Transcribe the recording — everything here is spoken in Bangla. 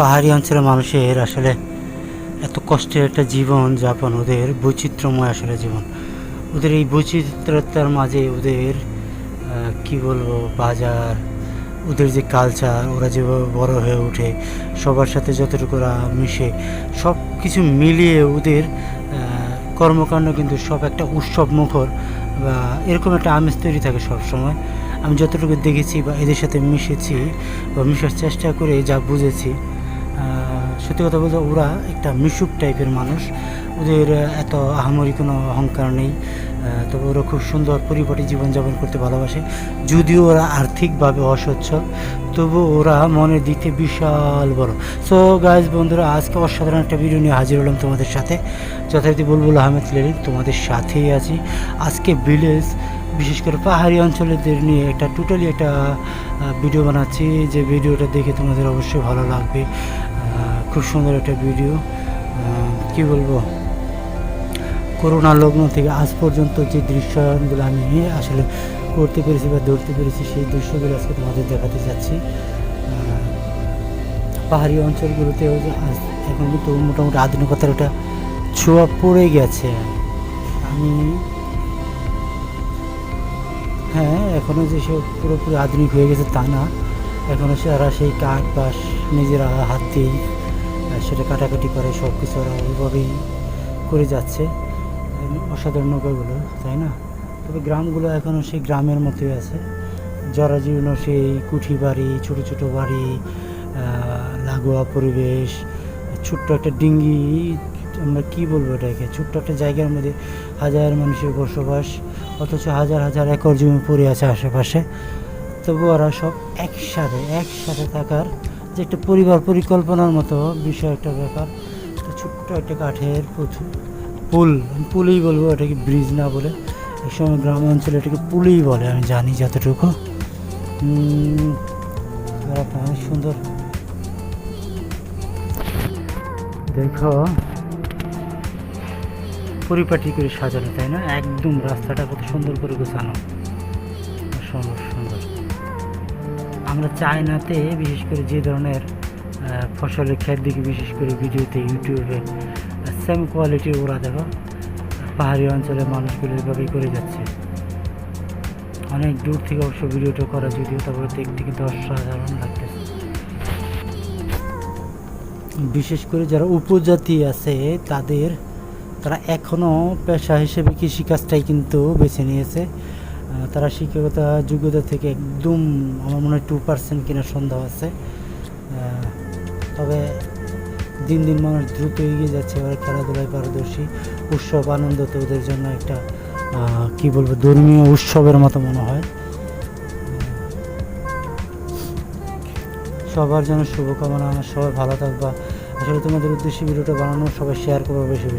পাহাড়ি অঞ্চলের মানুষের আসলে এত কষ্টের একটা জীবন যাপন, ওদের বৈচিত্র্যময় আসলে জীবন। ওদের এই বৈচিত্র্যতার মাঝে ওদের কি বলব, বাজার, ওদের যে কালচার ওরা যেভাবে বড় হয়ে ওঠে, সবার সাথে যতটুকু ওরা মিশে সব কিছু মিলিয়ে ওদের কর্মকাণ্ড কিন্তু সব একটা উৎসব মুখর বা এরকম একটা আমেজ তৈরি থাকে সব সময় আমি যতটুকু দেখেছি বা এদের সাথে মিশেছি বা মিশার চেষ্টা করে যা বুঝেছি সত্যি কথা বলতে ওরা একটা মিশুক টাইপের মানুষ। ওদের এত আহামরি কোনো অহংকার নেই। তবে ওরা খুব সুন্দর পরিপাটি জীবনযাপন করতে ভালোবাসে। যদিও ওরা আর্থিকভাবে অসচ্ছল তবু ওরা মনের দিক থেকে বিশাল বড়। সো গাইজ বন্ধুরা, আজকে অসাধারণ একটা ভিডিও নিয়ে হাজির হলাম তোমাদের সাথে। যথারীতি বুলবুল আহমেদ লেলিক তোমাদের সাথেই আছি। আজকে ভিলেজ বিশেষ করে পাহাড়ি অঞ্চলেদের নিয়ে একটা টোটালি একটা ভিডিও বানাচ্ছি। যে ভিডিওটা দেখে তোমাদের অবশ্যই ভালো লাগবে। খুব সুন্দর একটা ভিডিও কি বলব? করোনা লগ্ন থেকে আজ পর্যন্ত যে দৃশ্যগুলো আমি আসলে করতে পেরেছি বা ধরতে পেরেছি সেই দৃশ্যগুলো আজকে তোমাদের দেখাতে আহ, পাহাড়ি অঞ্চলগুলোতে আজ এখন কিন্তু মোটামুটি আধুনিকতার একটা ছোঁয়া পড়ে গেছে। আমি হ্যাঁ এখনও যে সে পুরোপুরি আধুনিক হয়ে গেছে তা না। এখনও তারা সেই কাঠ বাস নিজেরা হাত দিয়েই সেটা কাটাকাটি করে সব কিছু ওরা ওইভাবেই করে যাচ্ছে। অসাধারণ নৌকাগুলো, তাই না? তবে গ্রামগুলো এখনও সেই গ্রামের মতোই আছে। জরাজীর্ণ সেই কুঠি বাড়ি, ছোটো ছোটো বাড়ি লাগোয়া পরিবেশ, ছোট্ট একটা ডিঙ্গি আমরা কি বলব এটাকে? ছোট্ট একটা জায়গার মধ্যে হাজার মানুষের বসবাস, অথচ হাজার হাজার একর জমি পড়ে আছে আশেপাশে। তবু ওরা সব একসাথে একসাথে থাকার যে একটা পরিবার পরিকল্পনার মতো বিষয় একটা ব্যাপার। ছোট্ট একটা কাঠের পুথু- পুল পুলই বলব, এটাকে ব্রিজ না বলে। এই সময় গ্রাম অঞ্চলে এটাকে পুলই বলে, আমি জানি যতটুকু। অনেক সুন্দর। দেখো পরিপাটি করে সাজানো, তাই না? একদম রাস্তাটা কত সুন্দর করে গোছানো। সুন্দর আমরা চায়নাতে বিশেষ করে যে ধরনের ফসলের ক্ষেত দিকে বিশেষ করে ভিডিওতে, ইউটিউবে সেম কোয়ালিটির ওরা দেখো, পাহাড়ি অঞ্চলের মানুষগুলো এভাবেই করে যাচ্ছে। অনেক দূর থেকে অবশ্য ভিডিওটা করা যদিও, তারপরে দেখতে কিন্তু অসাধারণ লাগতেছে। বিশেষ করে যারা উপজাতি আছে, তাদের তারা এখনও পেশা হিসেবে কৃষিকাজটাই কিন্তু বেছে নিয়েছে। তারা শিক্ষকতা যোগ্যতা থেকে একদম আমার মনে হয় টু পার্সেন্ট কিনা সন্দেহ আছে। তবে দিন দিন মানুষ দ্রুত এগিয়ে যাচ্ছে ওরা খেলাধুলায় পারদর্শী, উৎসব, আনন্দ তো ওদের জন্য একটা কি বলব, ধর্মীয় উৎসবের মতো মনে হয়। সবার জন্য শুভকামনা আমার সবাই ভালো থাকবা। আসলে তোমাদের উদ্দেশ্যে ভিডিওটা বানানো, সবাই শেয়ার করব বেশি বেশি।